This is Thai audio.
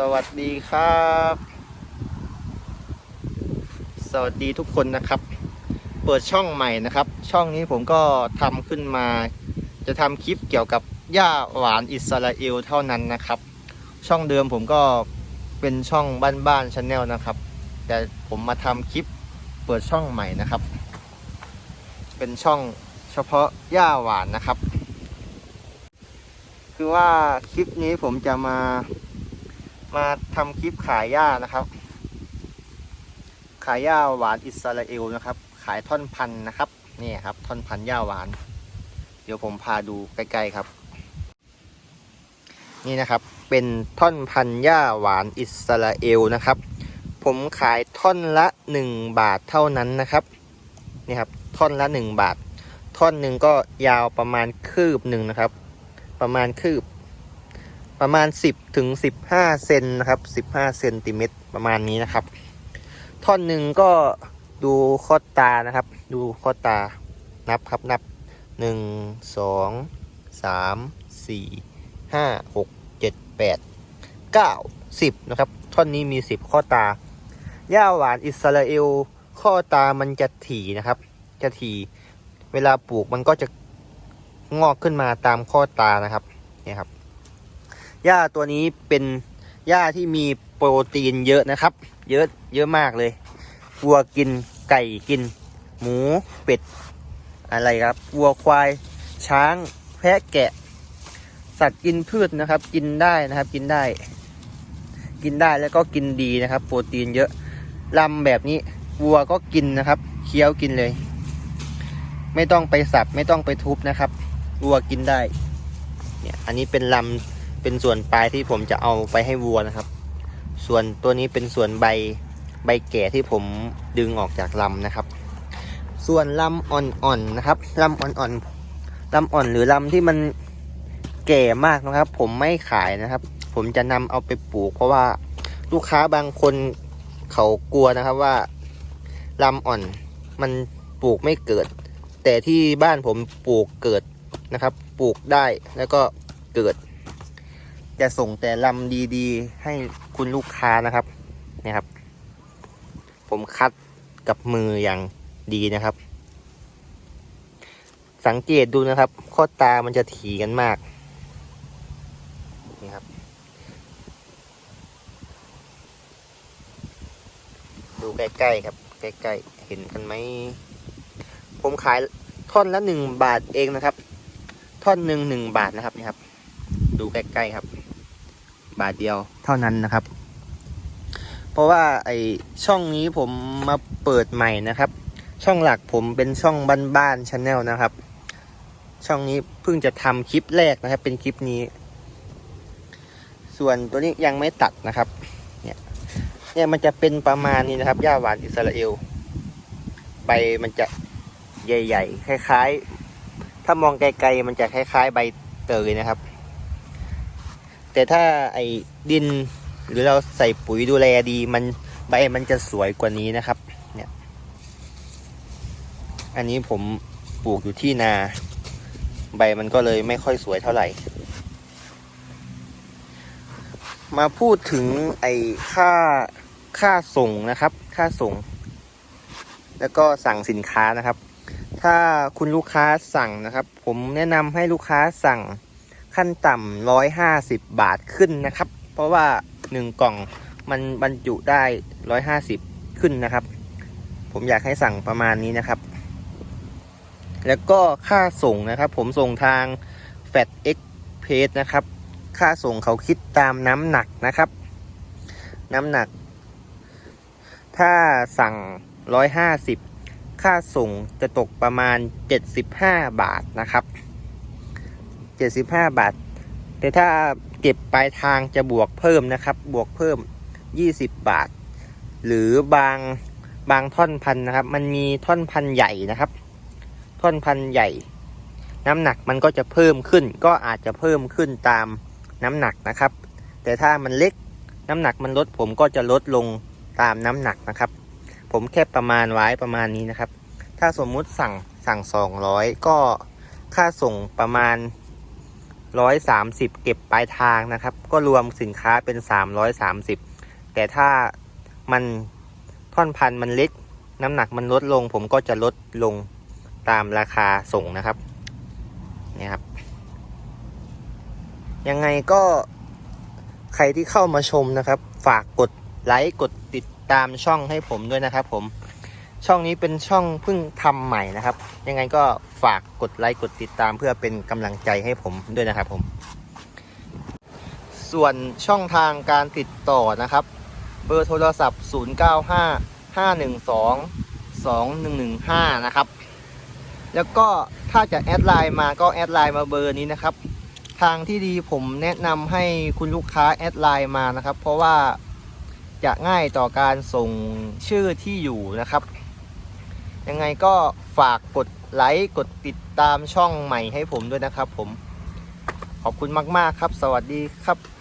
สวัสดีครับ สวัสดีทุกคนนะครับ เปิดช่องใหม่นะครับ ช่องนี้ผมก็ทำขึ้นมา จะทำคลิปเกี่ยวกับหญ้าหวานอิสราเอลเท่านั้นนะครับ ช่องเดิมผมก็เป็นช่องบ้านๆชาแนลนะครับ แต่ผมมาทำคลิปเปิดช่องใหม่นะครับ เป็นช่องเฉพาะหญ้าหวานนะครับ คือว่าคลิปนี้ผมจะมา มาทำคลิปขายหญ้านะครับ ขายหญ้าหวานอิสราเอลนะครับ ขายท่อนพันธุ์นะครับนี่ครับท่อนพันธุ์หญ้าหวาน เดี๋ยวผมพาดูใกล้ๆครับ นี่นะครับเป็นท่อนพันธุ์หญ้าหวานอิสราเอลนะครับ ผมขายท่อนละ 1 บาทเท่านั้นนะครับนี่ครับท่อนละ 1 บาท ท่อนหนึ่งก็ยาวประมาณคืบหนึ่งนะครับ ประมาณคืบ ประมาณ 10ถึง15เซนนะครับ15เซนติเมตรประมาณนี้นะครับ ท่อนหนึ่งก็ดูข้อตานะครับ ดูข้อตานับครับนับ 1 2 3 4 5 6 7 8 9 10นะครับ ท่อนนี้มี 10 ข้อตาหญ้าหวานอิสราเอลข้อตามันจะถี่นะครับ จะถี่เวลาปลูกมันก็จะงอกขึ้นมาตามข้อตานะครับเนี่ยครับ หญ้าตัวนี้เป็นหญ้าที่มีโปรตีนเยอะนะครับ เยอะเยอะมากเลยวัวกินไก่กิน หมูเป็ด อะไรครับวัวควาย ช้าง แพะแกะ สัตว์กินพืชนะครับ กินได้นะครับ กินได้ กินได้แล้วก็กินดีนะครับ โปรตีนเยอะลำแบบนี้วัวก็กินนะครับ เคี้ยวกินเลย ไม่ต้องไปสับไม่ต้องไปทุบนะครับวัวกินได้เนี่ยอันนี้เป็นลำ เป็นส่วนปลายที่ผมจะเอาไปให้วัวนะครับ ส่วนตัวนี้เป็นส่วนใบใบแก่ที่ผมดึงออกจากลำนะครับ ส่วนลำอ่อนๆนะครับลำอ่อนๆลำอ่อนหรือลำที่มันแก่มากนะครับ ผมไม่ขายนะครับ ผมจะนำเอาไปปลูก เพราะว่าลูกค้าบางคนเขากลัวนะครับว่าลำอ่อนมันปลูกไม่เกิด แต่ที่บ้านผมปลูกเกิดนะครับ ปลูกได้แล้วก็เกิด จะส่งแต่ลำดีๆ ให้คุณลูกค้านะครับเนี่ยครับ ผมคัดกับมืออย่างดีนะครับ สังเกตดูนะครับ ข้อตามันจะถี่กันมากนี่ครับดูใกล้ๆครับใกล้ๆเห็นกันไหมผมขายท่อนละหนึ่งบาทเองนะครับ ท่อนหนึ่งหนึ่งบาทนะครับนี่ครับ ดูใกล้ๆครับ บาทเดียวเท่านั้นนะครับ เพราะว่าไอช่องนี้ผมมาเปิดใหม่นะครับ ช่องหลักผมเป็นช่องบ้านๆชาแนลนะครับ ช่องนี้เพิ่งจะทำคลิปแรกนะครับ เป็นคลิปนี้ ส่วนตัวนี้ยังไม่ตัดนะครับ เนี่ยเนี่ยมันจะเป็นประมาณนี้นะครับหญ้าหวานอิสราเอลใบมันจะใหญ่ ๆ คล้าย ๆ ถ้ามองไกลๆมันจะคล้าย ๆ ใบเตยนะครับ แต่ถ้าไอ้ดินหรือเราใส่ปุ๋ยดูแลดีมันใบมันจะสวยกว่านี้นะครับ เนี่ย อันนี้ผมปลูกอยู่ที่นา ใบมันก็เลยไม่ค่อยสวยเท่าไหร่ มาพูดถึงไอ้ค่าค่าส่งนะครับ ค่าส่ง แล้วก็สั่งสินค้านะครับ ถ้าคุณลูกค้าสั่งนะครับ ผมแนะนำให้ลูกค้าสั่ง ขั้นต่ำร้อยห้าสิบบาทขึ้นนะครับ เพราะว่าหนึ่งกล่องมันบรรจุได้ร้อยห้าสิบขึ้นนะครับ ผมอยากให้สั่งประมาณนี้นะครับ แล้วก็ค่าส่งนะครับ ผมส่งทาง f a t e x p r e นะครับ ค่าส่งเขาคิดตามน้ำหนักนะครับ น้ำหนัก ถ้าสั่งร้อยห้าสิบค่าส่งจะตกประมาณเจ็ดสิบห้าบาทนะครับ 75 บาท แต่ถ้าเก็บปลายทางจะบวกเพิ่มนะครับ บวกเพิ่ม 20 บาท หรือบางบางท่อนพันนะครับ มันมีท่อนพันใหญ่นะครับ ท่อนพันใหญ่ น้ำหนักมันก็จะเพิ่มขึ้น ก็อาจจะเพิ่มขึ้นตามน้ำหนักนะครับ แต่ถ้ามันเล็กน้ำหนักมันลดผมก็จะลดลงตามน้ำหนักนะครับ ผมแค่ประมาณไว้ประมาณนี้นะครับ ถ้าสมมุติสั่งสั่ง 200 ก็ค่าส่งประมาณ 130 เก็บปลายทางนะครับ ก็รวมสินค้าเป็น 330 แต่ถ้ามันท่อนพันมันเล็ก น้ำหนักมันลดลง ผมก็จะลดลงตามราคาส่งนะครับนี่ครับ ยังไงก็ใครที่เข้ามาชมนะครับ ฝากกดไลค์กดติดตามช่องให้ผมด้วยนะครับผม ช่องนี้เป็นช่องเพิ่งทำใหม่นะครับ ยังไงก็ฝากกดไลค์กดติดตามเพื่อเป็นกำลังใจให้ผมด้วยนะครับผม ส่วนช่องทางการติดต่อนะครับ เบอร์โทรศัพท์ 095 512 2115 นะครับ แล้วก็ถ้าจะแอดไลน์มาก็แอดไลน์มาเบอร์นี้นะครับ ทางที่ดีผมแนะนำให้คุณลูกค้าแอดไลน์มานะครับ เพราะว่าจะง่ายต่อการส่งชื่อที่อยู่นะครับ ยังไงก็ฝากกดไลค์กดติดตามช่องใหม่ให้ผมด้วยนะครับผม ขอบคุณมาก ๆ ครับ สวัสดีครับ